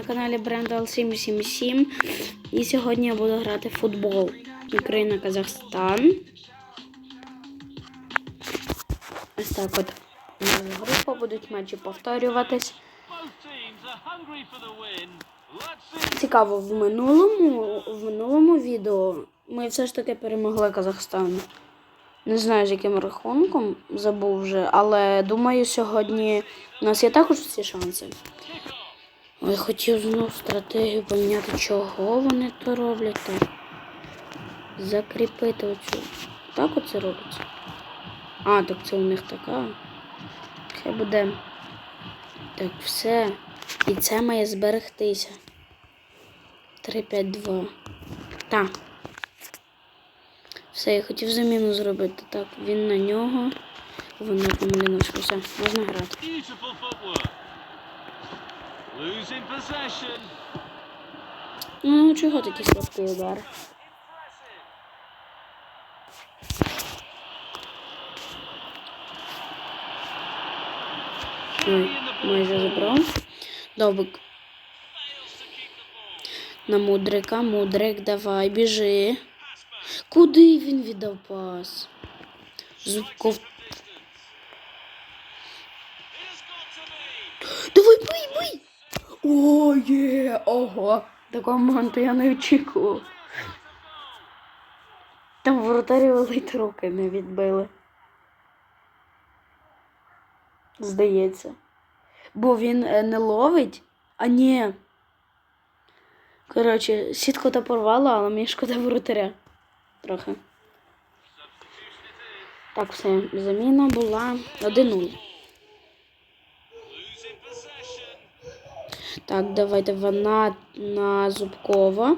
на каналі Брендал 777 і сьогодні я буду грати в футбол. Україна Казахстан. Ось так от група будуть матчі повторюватись. Цікаво, в минулому, в минулому відео ми все ж таки перемогли Казахстан. Не знаю, з яким рахунком забув вже, але думаю, сьогодні у нас є також всі шанси. Ой, хотів знову стратегію поміняти, чого вони то роблять так. Закріпити оцю. Так оце робиться. А, так це у них така. Хай буде. Так, все. І це має зберегтися. 3-5-2. Так. Все, я хотів заміну зробити. Так, він на нього. Воно по Все, можна грати. Ну, чого такий слабкий удар? Ой, майже забрав. Довбик. На мудрика, мудрик, давай, біжи. Куди він віддав пас? Зубков. Давай, бий, бий! О, є! Ого! Такого моменту я не очікував. Там воротарі ледь руки не відбили. Здається. Бо він е, не ловить, а ні. Коротше, сітку то порвало, але мені шкода воротаря. Трохи. Так, все, заміна була 1-0. Так, давайте вона на Зубкова.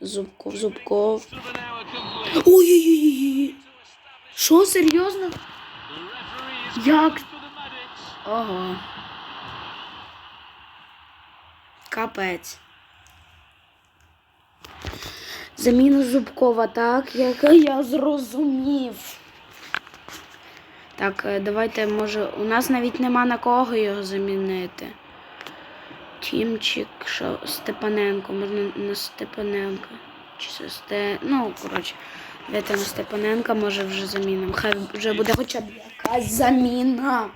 Зубков, Зубков. Ой-ой-ой. Що, серйозно? Як? Ого. Капець. Заміна Зубкова, так, як я зрозумів. Так, е, давайте, може, у нас навіть нема на кого його замінити. Тімчик, що Степаненко, можна на Степаненка. Чи це Сте... Ну, коротше, давайте на Степаненка, може вже замінимо. Хай вже буде хоча б якась заміна.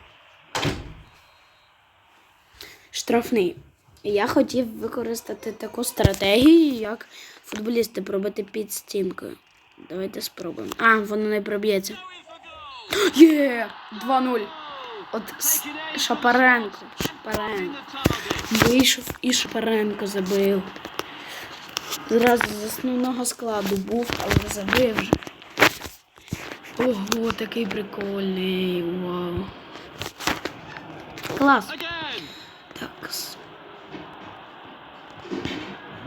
Штрафний. Я хотів використати таку стратегію, як футболісти пробити під стінкою. Давайте спробуємо. А, воно не проб'ється. Є! 2-0. От Шапаренко. Шапаренко. Вийшов і Шапаренко забив. Зразу з основного складу був, але забив вже. Ого, такий прикольний. Вау. Клас. Так. с-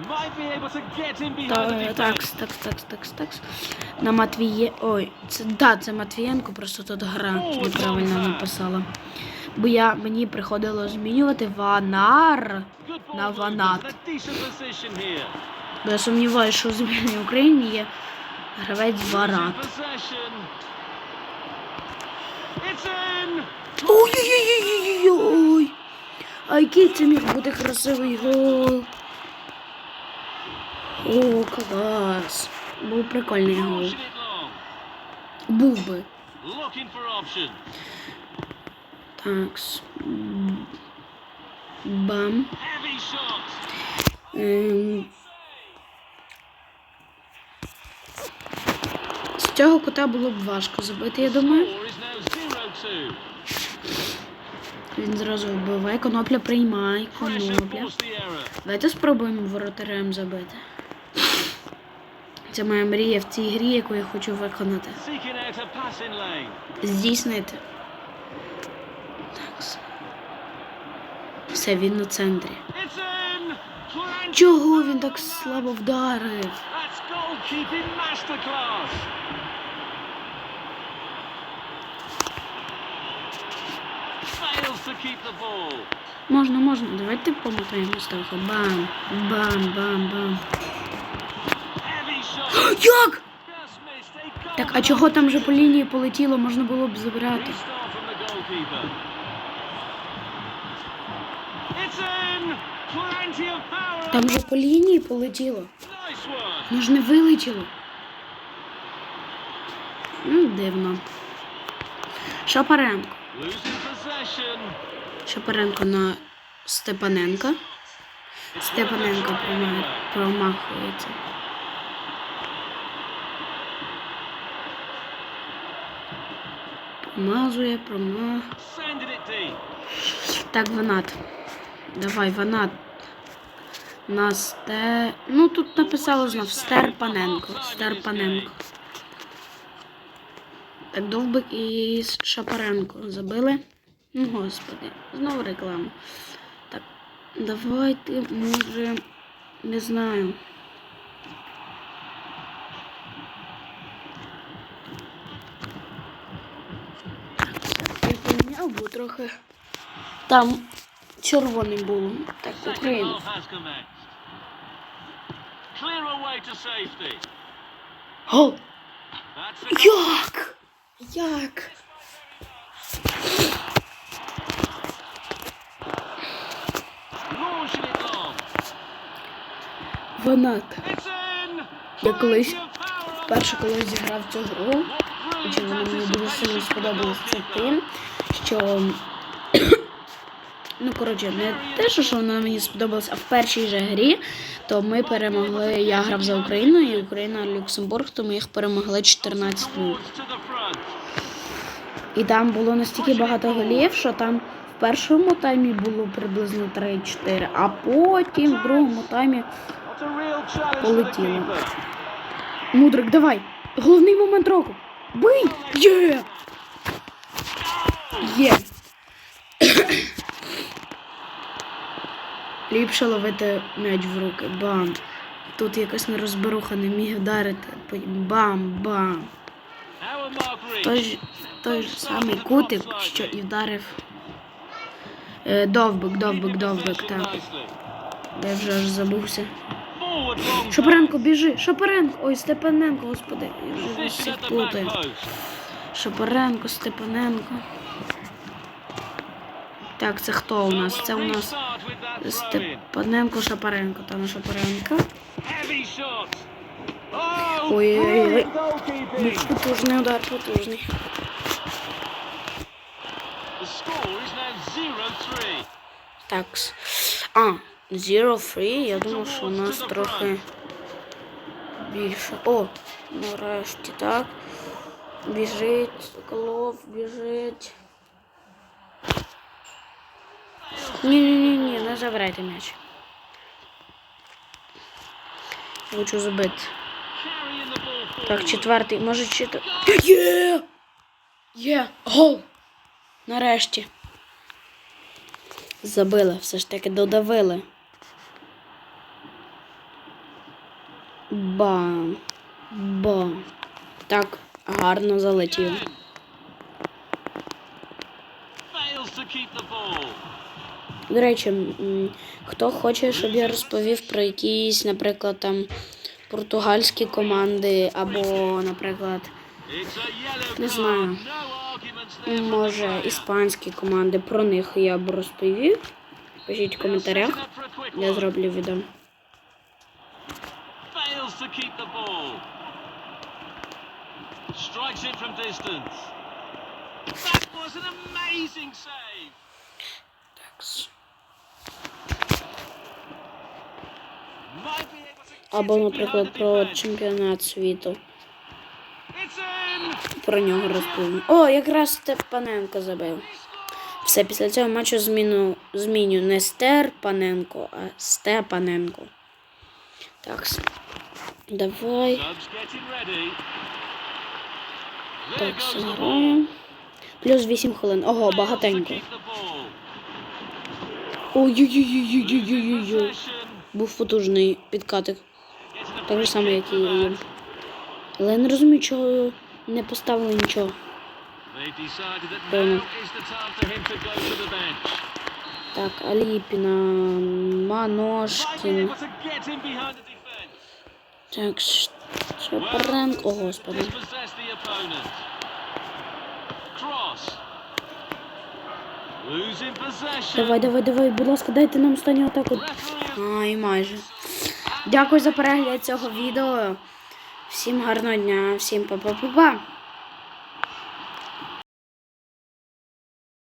Might be able to get in behind the Та- defense. Такс, такс, такс, такс, такс. На Матвіє. Ой, це да, це Матвієнко, просто тут гра неправильно написала. Бо я мені приходило змінювати Ванар. На Ванат. Бо я сумніваюся, що у збірній Україні є гравець Варат. possession. It's in. Ой-ой-ой-ой-ой. А який це міг бути красивий гол. О, клас. Був прикольний гол. Був би. Так. Бам. Ем. З цього кута було б важко забити, я думаю. Score is now 0-2. Він зразу вбиває. Конопля приймай. Конопля. Давайте спробуємо воротарем забити. Це моя мрія в цій грі, яку я хочу виконати. Здійснити. Все, він на центрі. Чого він так слабо вдарив? Можна, можна. Давайте помотаємо ставку. Бам, бам, бам, бам. Як? Так, а чого там вже по лінії полетіло, можна було б забирати. Там же по лінії полетіло. Ну ж не вилетіло. Ну, дивно. Шапаренко. Шапаренко на Степаненка. Степаненко прома- промахується. Промазує, промах. Так, Ванат. Давай, Ванат. На сте... Ну, тут написало знов Стерпаненко. Стерпаненко. Так, Довбик і Шапаренко забили. Ну, господи, знову реклама. Так, давайте, може, не знаю. Так, Я поміняв, бо трохи там червоним було. Так, Україна. Гол! It. Як? Як? Ванат. Я колись вперше коли зіграв цю гру, brilliant вона мені дуже сильно сподобалась це тим, що ну коротше, не те, що вона мені сподобалась, а в першій же грі, то ми перемогли. Я грав за Україну, і Україна Люксембург, то ми їх перемогли 14 0 Towards to the front. І там було настільки багато голів, що там в першому таймі було приблизно 3-4, а потім в другому таймі Полетіло. Мудрик, давай! Головний момент року! Бий! Є! Є! Ліпше ловити м'яч в руки. Бам! Тут якась нерозберуха не міг вдарити. Бам-бам! Той той ж самий кутик, що і вдарив. Е, довбик, довбик, довбик, так. Я вже аж забувся. Шапаренко, біжи! Шапаренко! Ой, Степаненко, господи, я вже всіх плутаю. Шапаренко, Степаненко. Так, це хто у нас? Це у нас Степаненко, Шапаренко. Там Шапаренко. Oh, Ой-ой-ой. brilliant. Потужний удар, потужний. 0-3. Так. А, Zero Free. Я думав, що у нас трохи більше. О, нарешті так. Біжить, Соколов, біжить. Ні-ні-ні, не забирайте м'яч. Хочу забити. Так, четвертий, може четвертий. Є! Є! Гол! Нарешті. Забили, все ж таки додавили. Бам. Бам. Так, гарно залетів. До речі, хто хоче, щоб я розповів про якісь, наприклад, там португальські команди, або, наприклад, Не знаю. Може, іспанські команди, про них я б розповів. Пишіть в коментарях, я зроблю відео. Strikes it from distance. That was an amazing save. Так. Або, наприклад, про чемпіонат світу. Про нього розповім. О, якраз Степаненко забив. Все, після цього матчу зміну, зміню не Стерпаненко, а Степаненко. Так. Давай. Так, зіграємо. Плюс 8 хвилин. Ого, багатенько. keep Був потужний підкатик. Так же kick як і. for. Але я не розумію, чого не поставили нічого. Певно. Так, Аліпіна, Маношкін. Так, Ш- О, господи. Давай, давай, давай, будь ласка, дайте нам останню атаку. А, Ай, майже. Дякую за перегляд цього відео. Всім гарного дня, всім па-па-па-па.